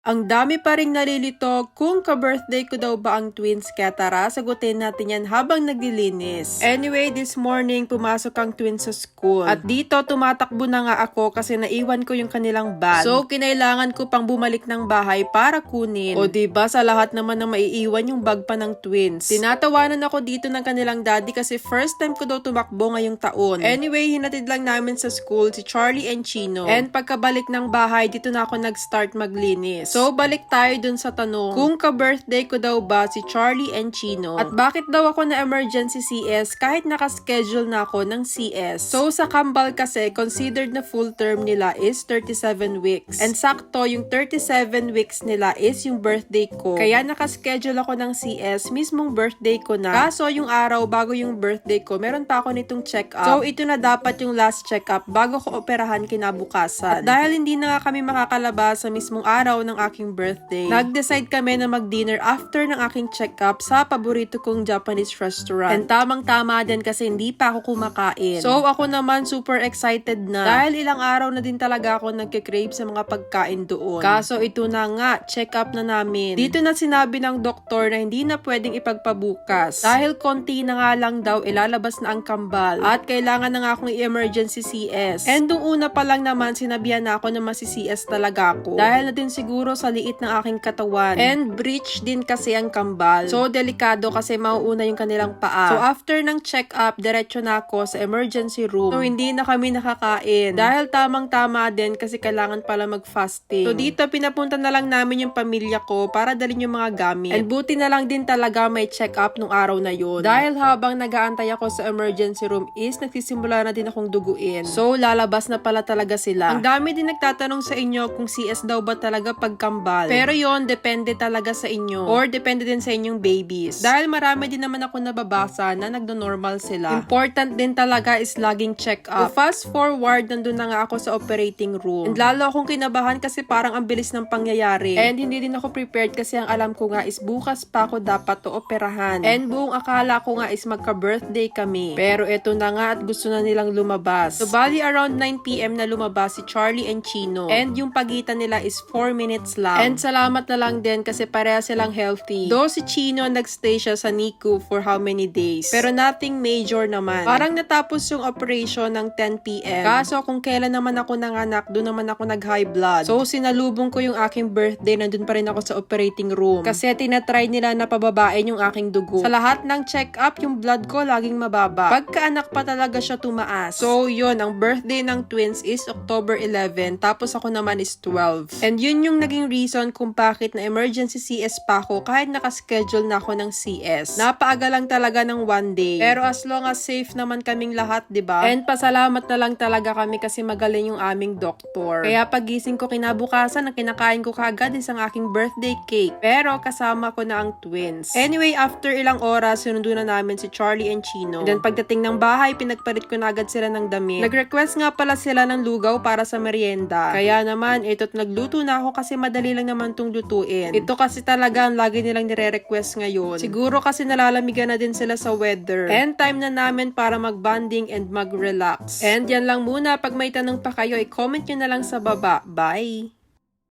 Ang dami pa rin nalilito kung ka-birthday ko daw ba ang twins kaya sagutin natin yan habang naglilinis. Anyway, this morning pumasok ang twins sa school. At dito tumatakbo na nga ako kasi naiwan ko yung kanilang bag. So kinailangan ko pang bumalik ng bahay para kunin. O 'di ba sa lahat naman na maiiwan yung bag pa ng twins. Tinatawanan ako dito ng kanilang daddy kasi first time ko daw tumakbo ngayong taon. Anyway, hinatid lang namin sa school si Charlie and Chino. And pagkabalik ng bahay, dito na ako nag-start maglinis. So, balik tayo dun sa tanong, kung ka-birthday ko daw ba si Charlie and Chino? At bakit daw ako na emergency CS kahit nakaschedule na ako ng CS? So, sa Kambal kasi, considered na full term nila is 37 weeks. And sakto, yung 37 weeks nila is yung birthday ko. Kaya nakaschedule ako ng CS mismong birthday ko na. Kaso, yung araw bago yung birthday ko, meron pa ako nitong check-up. So, ito na dapat yung last check-up bago ko operahan kinabukasan. At dahil hindi na nga kami makakalabas sa mismong araw ng aking birthday, nag-decide kami na mag-dinner after ng aking check-up sa paborito kong Japanese restaurant. And tamang-tama din kasi hindi pa ako kumakain. So, ako naman super excited na dahil ilang araw na din talaga ako nagkikrave sa mga pagkain doon. Kaso ito na nga, check-up na namin. Dito na sinabi ng doktor na hindi na pwedeng ipagpabukas. Dahil konti na nga lang daw ilalabas na ang kambal at kailangan na nga akong i-emergency CS. And nung una pa lang naman sinabihan na ako na masi-CS talaga ako. Dahil na din siguro sa liit ng aking katawan. And breach din kasi ang kambal. So delikado kasi mauuna yung kanilang paa. So after ng check-up, diretso na ako sa emergency room. So hindi na kami nakakain. Dahil tamang-tama din kasi kailangan pala mag-fasting. So dito pinapunta na lang namin yung pamilya ko para dalhin yung mga gamit. And buti na lang din talaga may check-up nung araw na yun. Dahil habang nagaantay ako sa emergency room is nagsisimula na din akong duguin. So lalabas na pala talaga sila. Ang dami din nagtatanong sa inyo kung CS daw ba talaga pagkambal. Pero yon depende talaga sa inyo. Or depende din sa inyong babies. Dahil marami din naman ako nababasa na nagdo-normal sila. Important din talaga is laging check up. So fast forward, nandun na nga ako sa operating room. And lalo akong kinabahan kasi parang ang bilis ng pangyayari. And hindi din ako prepared kasi ang alam ko nga is bukas pa ako dapat to operahan. And buong akala ko nga is magka-birthday kami. Pero eto na nga at gusto na nilang lumabas. So bali around 9pm na lumabas si Charlie and Chino. And yung pagitan nila is 4 minutes lang. And salamat na lang din kasi pareha silang healthy. Though si Chino nagstay siya sa NICU for how many days. Pero nothing major naman. Parang natapos yung operation ng 10pm. Kaso kung kailan naman ako nanganak, doon naman ako nag-high blood. So sinalubong ko yung aking birthday, nandun pa rin ako sa operating room. Kasi tinatry nila na pababain yung aking dugo. Sa lahat ng check-up, yung blood ko laging mababa. Pagkaanak pa talaga siya tumaas. So yun, ang birthday ng twins is October 11, tapos ako naman is 12. And yun yung naging reason kung bakit na emergency CS pa ako kahit nakaschedule na ako ng CS. Napaaga lang talaga ng one day. Pero as long as safe naman kaming lahat, 'di ba? And pasalamat na lang talaga kami kasi magaling yung aming doktor. Kaya pagising ko kinabukasan, ang kinakain ko kaagad is ang aking birthday cake. Pero kasama ko na ang twins. Anyway, after ilang oras, sinundo na namin si Charlie and Chino. And then pagdating ng bahay, pinagpalit ko na agad sila ng damit. Nag-request nga pala sila ng lugaw para sa merienda. Kaya naman, ito't nagluto na ako kasi madali lang naman tong lutuin. Ito kasi talaga ang lagi nilang nire-request ngayon. Siguro kasi nalalamigan na din sila sa weather. And time na namin para mag-bonding and mag-relax. And yan lang muna. Pag may tanong pa kayo, i-comment nyo na lang sa baba. Bye!